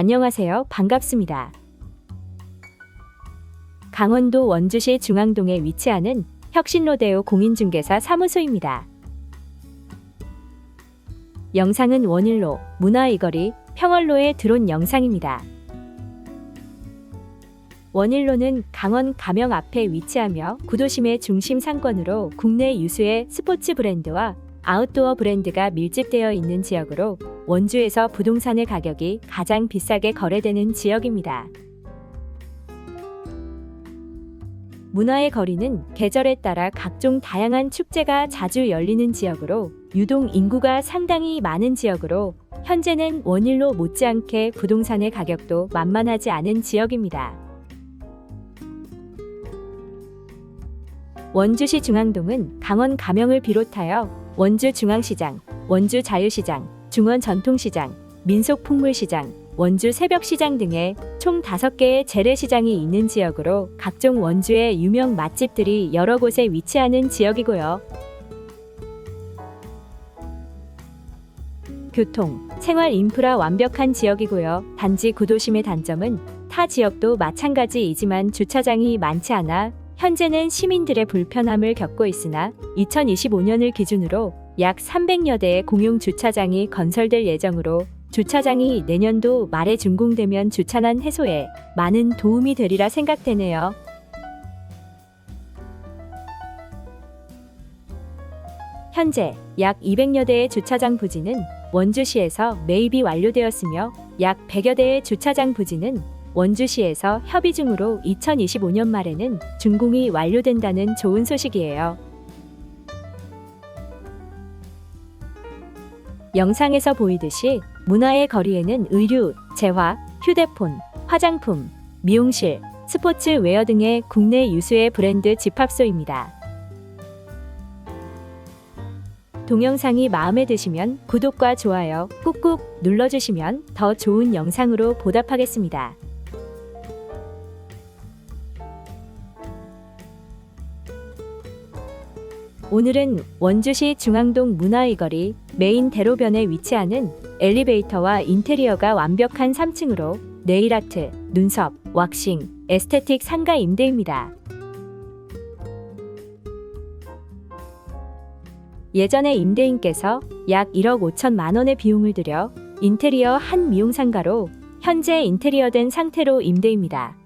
안녕하세요. 반갑습니다. 강원도 원주시 중앙동에 위치하는 혁신로데오 공인중개사 사무소입니다. 영상은 원일로, 문화이거리, 평월로에 들어온 영상입니다. 원일로는 강원 가명 앞에 위치하며 구도심의 중심 상권으로 국내 유수의 스포츠 브랜드와 아웃도어 브랜드가 밀집되어 있는 지역으로 원주에서 부동산의 가격이 가장 비싸게 거래되는 지역입니다. 문화의 거리는 계절에 따라 각종 다양한 축제가 자주 열리는 지역으로 유동 인구가 상당히 많은 지역으로 현재는 원일로 못지않게 부동산의 가격도 만만하지 않은 지역입니다. 원주시 중앙동은 강원 가명을 비롯하여 원주 중앙시장, 원주 자유시장, 중원 전통시장, 민속풍물시장, 원주 새벽시장 등의 총 5개의 재래시장이 있는 지역으로 각종 원주의 유명 맛집들이 여러 곳에 위치하는 지역이고요. 교통, 생활 인프라 완벽한 지역이고요. 단지 구도심의 단점은 타 지역도 마찬가지이지만 주차장이 많지 않아 현재는 시민들의 불편함을 겪고 있으나 2025년을 기준으로 약 300여 대의 공용 주차장이 건설될 예정으로 주차장이 내년도 말에 준공되면 주차난 해소에 많은 도움이 되리라 생각되네요. 현재 약 200여 대의 주차장 부지는 원주시에서 매입이 완료되었으며 약 100여 대의 주차장 부지는 원주시에서 협의 중으로 2025년 말에는 준공이 완료된다는 좋은 소식이에요. 영상에서 보이듯이 문화의 거리에는 의류, 재화, 휴대폰, 화장품, 미용실, 스포츠 웨어 등의 국내 유수의 브랜드 집합소입니다. 동영상이 마음에 드시면 구독과 좋아요 꾹꾹 눌러주시면 더 좋은 영상으로 보답하겠습니다. 오늘은 원주시 중앙동 문화의거리 메인 대로변에 위치하는 엘리베이터와 인테리어가 완벽한 3층으로 네일아트, 눈썹, 왁싱, 에스테틱 상가 임대입니다. 예전에 임대인께서 약 1억 5천만 원의 비용을 들여 인테리어 한 미용 상가로 현재 인테리어된 상태로 임대입니다.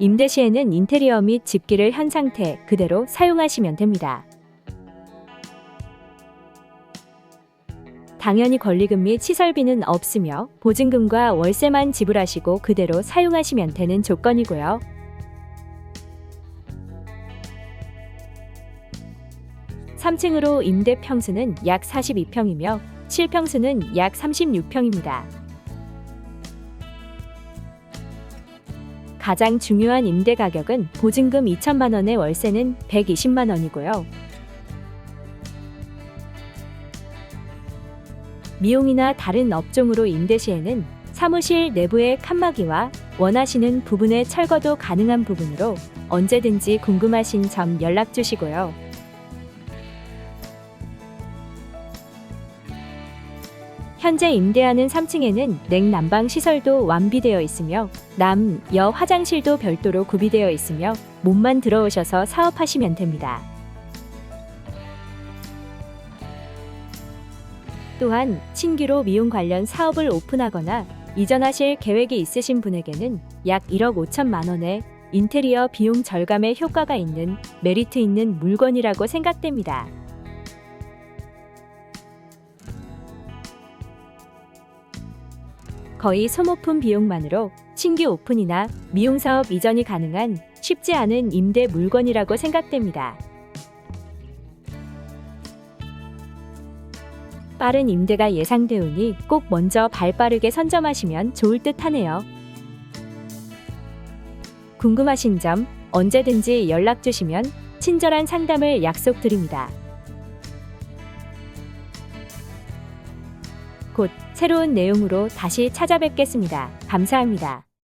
임대 시에는 인테리어 및 집기를 현 상태 그대로 사용하시면 됩니다. 당연히 권리금 및 시설비는 없으며 보증금과 월세만 지불하시고 그대로 사용하시면 되는 조건이고요. 삼층으로 임대 평수는 약 42평이며 실평수는 약 36평입니다. 가장 중요한 임대 가격은 보증금 2천만 원에 월세는 120만 원이고요. 미용이나 다른 업종으로 임대 시에는 사무실 내부의 칸막이와 원하시는 부분의 철거도 가능한 부분으로 언제든지 궁금하신 점 연락 주시고요. 현재 임대하는 3층에는 냉난방 시설도 완비되어 있으며 남, 여 화장실도 별도로 구비되어 있으며 몸만 들어오셔서 사업하시면 됩니다. 또한 신규로 미용 관련 사업을 오픈하거나 이전하실 계획이 있으신 분에게는 약 1억 5천만 원의 인테리어 비용 절감의 효과가 있는 메리트 있는 물건이라고 생각됩니다. 거의 소모품 비용만으로 신규 오픈이나 미용 사업 이전이 가능한 쉽지 않은 임대 물건이라고 생각됩니다. 빠른 임대가 예상되오니 꼭 먼저 발 빠르게 선점하시면 좋을 듯 하네요. 궁금하신 점 언제든지 연락 주시면 친절한 상담을 약속드립니다. 곧 새로운 내용으로 다시 찾아뵙겠습니다. 감사합니다.